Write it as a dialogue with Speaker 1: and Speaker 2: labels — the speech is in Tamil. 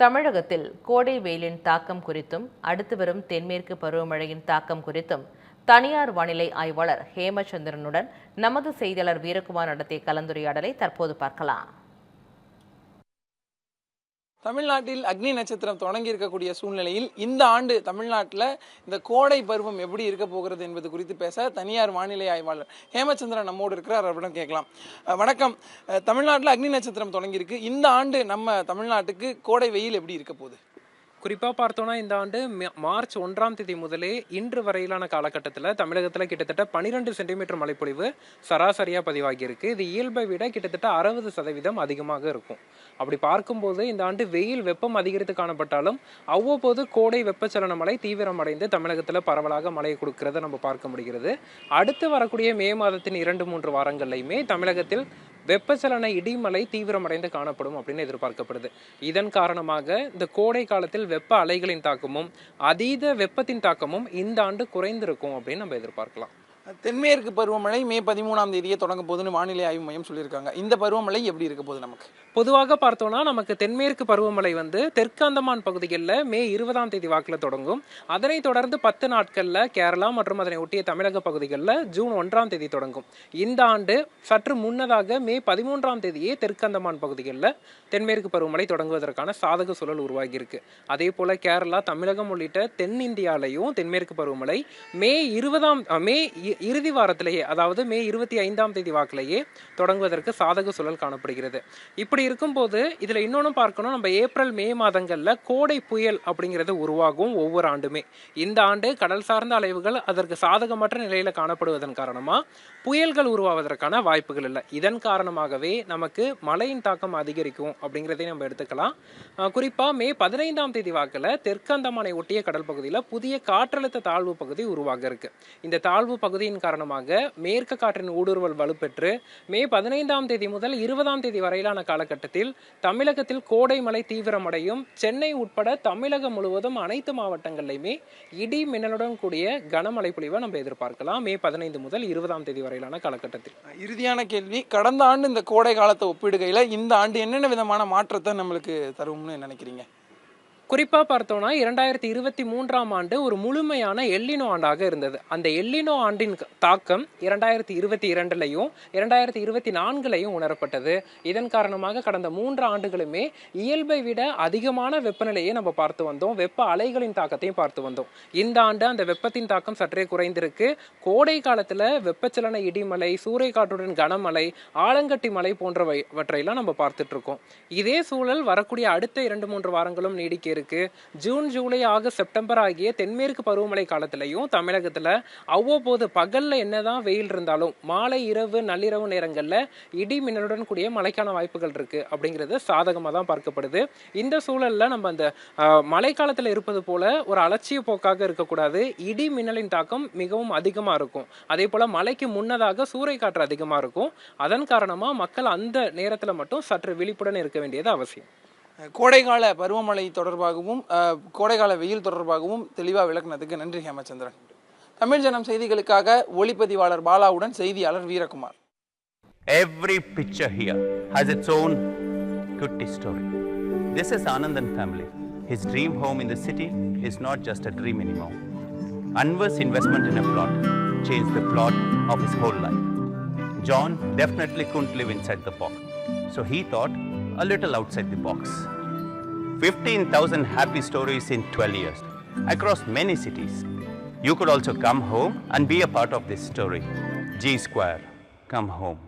Speaker 1: தமிழகத்தில் கோடை வெயிலின் தாக்கம் குறித்தும் அடுத்து வரும் தென்மேற்கு பருவமழையின் தாக்கம் குறித்தும் தனியார் வானிலை ஆய்வாளர் ஹேமச்சந்திரனுடன் நமது செய்தியாளர் வீரகுமார் நடத்திய கலந்துரையாடலை தற்போது பார்க்கலாம்.
Speaker 2: தமிழ்நாட்டில் அக்னி நட்சத்திரம் தொடங்கி இருக்கக்கூடிய சூழ்நிலையில் இந்த ஆண்டு தமிழ்நாட்டில் இந்த கோடை பருவம் எப்படி இருக்க போகிறது என்பது குறித்து பேச தனியார் வானிலை ஆய்வாளர் ஹேமச்சந்திரன் நம்மோடு இருக்கிறார். அவரிடம் கேட்கலாம். வணக்கம். தமிழ்நாட்டில் அக்னி நட்சத்திரம் தொடங்கியிருக்கு இந்த ஆண்டு நம்ம தமிழ்நாட்டுக்கு கோடை வெயில் எப்படி இருக்க போகுது?
Speaker 3: குறிப்பாக பார்த்தோன்னா இந்த ஆண்டு மார்ச் ஒன்றாம் தேதி முதலே இன்று வரையிலான காலகட்டத்தில் தமிழகத்தில் கிட்டத்தட்ட பன்னிரெண்டு சென்டிமீட்டர் மழைப்பொழிவு சராசரியாக பதிவாகியிருக்கு. இது இயல்பை விட கிட்டத்தட்ட அறுபது சதவீதம் அதிகமாக இருக்கும். அப்படி பார்க்கும்போது இந்த ஆண்டு வெயில் வெப்பம் அதிகரித்து காணப்பட்டாலும் அவ்வப்போது கோடை வெப்பச்சலன மழை தீவிரமடைந்து தமிழகத்தில் பரவலாக மழையை கொடுக்கிறத நம்ம பார்க்க முடிகிறது. அடுத்து வரக்கூடிய மே மாதத்தின் இரண்டு மூன்று வாரங்கள்லையுமே தமிழகத்தில் வெப்பச்சலன இடிமலை தீவிரமடைந்து காணப்படும் அப்படின்னு எதிர்பார்க்கப்படுது. இதன் காரணமாக இந்த கோடை காலத்தில் வெப்ப அலைகளின் தாக்கமும் அதீத வெப்பத்தின் தாக்கமும் இந்த ஆண்டு குறைந்திருக்கும் அப்படின்னு நம்ம எதிர்பார்க்கலாம்.
Speaker 2: தென்மேற்கு பருவமழை மே பதிமூணாம் தேதியே தொடங்க போகுதுன்னு வானிலை ஆய்வு மையம் சொல்லியிருக்காங்க. இந்த பருவமழை எப்படி இருக்க போகுது நமக்கு?
Speaker 3: பொதுவாக பார்த்தோம்னா நமக்கு தென்மேற்கு பருவமழை வந்து தெற்கு அந்தமான் பகுதிகளில் மே இருபதாம் தேதி வாக்கில் தொடங்கும். அதனைத் தொடர்ந்து பத்து நாட்களில் கேரளா மற்றும் அதனை ஒட்டிய தமிழக பகுதிகளில் ஜூன் ஒன்றாம் தேதி தொடங்கும். இந்த ஆண்டு சற்று முன்னதாக மே பதிமூன்றாம் தேதியே தெற்கு அந்தமான் பகுதிகளில் தென்மேற்கு பருவமழை தொடங்குவதற்கான சாதக சூழல் உருவாகியிருக்கு. அதே போல கேரளா தமிழகம் உள்ளிட்ட தென்னிந்தியாலையும் தென்மேற்கு பருவமழை மே இருபதாம் மே இறுதி வாரத்திலேயே அதாவது மே இருபத்தி ஐந்தாம் தேதி வாக்கிலேயே தொடங்குவதற்கு சாதக சூழல் காணப்படுகிறது. இப்படி இருக்கும்போது இதில் இன்னொன்று பார்க்கணும். நம்ம ஏப்ரல் மே மாதங்களில் கோடை புயல் அப்படிங்கிறது உருவாகும் ஒவ்வொரு ஆண்டுமே. இந்த ஆண்டு கடல் சார்ந்த அலைவுகள் அதற்கு சாதகமற்ற நிலையில் காணப்படுவதன் காரணமாக புயல்கள் உருவாவதற்கான வாய்ப்புகள் இல்லை. இதன் காரணமாகவே நமக்கு மழையின் தாக்கம் அதிகரிக்கும் அப்படிங்கிறதையும் நம்ம எடுத்துக்கலாம். குறிப்பாக மே பதினைந்தாம் தேதி வாக்கில் தெற்கு அந்தமானை ஒட்டிய கடல் பகுதியில் புதிய காற்றழுத்த தாழ்வு பகுதி உருவாக இருக்கு. இந்த தாழ்வு பகுதி பகுதியின் காரணமாக மேற்கு காற்றின் ஊடுருவல் வலுப்பெற்று மே பதினைந்தாம் தேதி முதல் இருபதாம் தேதி வரையிலான காலகட்டத்தில் தமிழகத்தில் கோடை மழை தீவிரமடையும். சென்னை உட்பட தமிழகம் முழுவதும் அனைத்து மாவட்டங்கள்லையுமே இடி மின்னலுடன் கூடிய கனமழை பொழிவை நம்ம எதிர்பார்க்கலாம். மே பதினைந்து முதல் இருபதாம் தேதி வரையிலான காலகட்டத்தில்.
Speaker 2: இறுதியான கேள்வி கடந்த ஆண்டு இந்த கோடை காலத்தை ஒப்பிடுகையில் இந்த ஆண்டு என்னென்ன விதமான மாற்றத்தை நம்மளுக்கு தரும்னு நினைக்கிறீங்க?
Speaker 3: குறிப்பாக பார்த்தோம்னா இரண்டாயிரத்தி இருபத்தி மூன்றாம் ஆண்டு ஒரு முழுமையான எல்லினோ ஆண்டாக இருந்தது. அந்த எல்லினோ ஆண்டின் தாக்கம் இரண்டாயிரத்தி இருபத்தி இரண்டுலையும் இரண்டாயிரத்தி இருபத்தி நான்குலையும் உணரப்பட்டது. இதன் காரணமாக கடந்த மூன்று ஆண்டுகளுமே இயல்பை விட அதிகமான வெப்பநிலையை நம்ம பார்த்து வந்தோம். வெப்ப அலைகளின் தாக்கத்தையும் பார்த்து வந்தோம். இந்த ஆண்டு அந்த வெப்பத்தின் தாக்கம் சற்றே குறைந்திருக்கு. கோடை காலத்தில் வெப்பச்சலன இடிமலை சூறைக்காற்றுடன் கனமழை ஆலங்கட்டி மலை போன்றவற்றையெல்லாம் நம்ம பார்த்துட்டு இருக்கோம். இதே சூழல் வரக்கூடிய அடுத்த இரண்டு மூன்று வாரங்களும் நீடிக்க இருக்கு. ஜூன் ஜூலை ஆகஸ்ட் செப்டம்பர் ஆகிய தென்மேற்கு பருவமழை காலத்திலையும் தமிழகத்துல அவ்வப்போது பகல்ல என்னதான் வெயில் இருந்தாலும் மாலை இரவு நள்ளிரவு நேரங்கள்ல இடி மின்னலுடன் கூடிய மழைக்கான வாய்ப்புகள் இருக்கு அப்படிங்கிறது சாதகமா தான் பார்க்கப்படுது. இந்த சூழல்ல நம்ம அந்த ஆஹ், மழைக்காலத்துல இருப்பது போல ஒரு அலட்சிய போக்காக இருக்கக்கூடாது. இடி மின்னலின் தாக்கம் மிகவும் அதிகமா இருக்கும். அதே போல மழைக்கு முன்னதாக சூறைக்காற்று அதிகமா இருக்கும். அதன் காரணமா மக்கள் அந்த நேரத்துல மட்டும் சற்று விழிப்புடன் இருக்க வேண்டியது அவசியம்.
Speaker 2: கோடைகால பருவமழை தொடர்பாகவும் அஹ், கோடைகால வெயில் தொடர்பாகவும் தெளிவாக விளக்குனதுக்கு நன்றி ஹேமச்சந்திரன் தமிழ் ஜனம் செய்திகளுக்காக ஒளிப்பதிவாளர் பாலாவுடன் செய்தியாளர் Veerakumar
Speaker 4: Every picture here has its own kutti story. This is Anandan family. His dream home in the city is not just a dream anymore. Anwar's investment in a plot changed the plot of his whole life. John definitely couldn't live inside the box, so he thought a little outside the box. 15,000 happy stories in 12 years across many cities. You could also come home and be a part of this story. G Square, come home.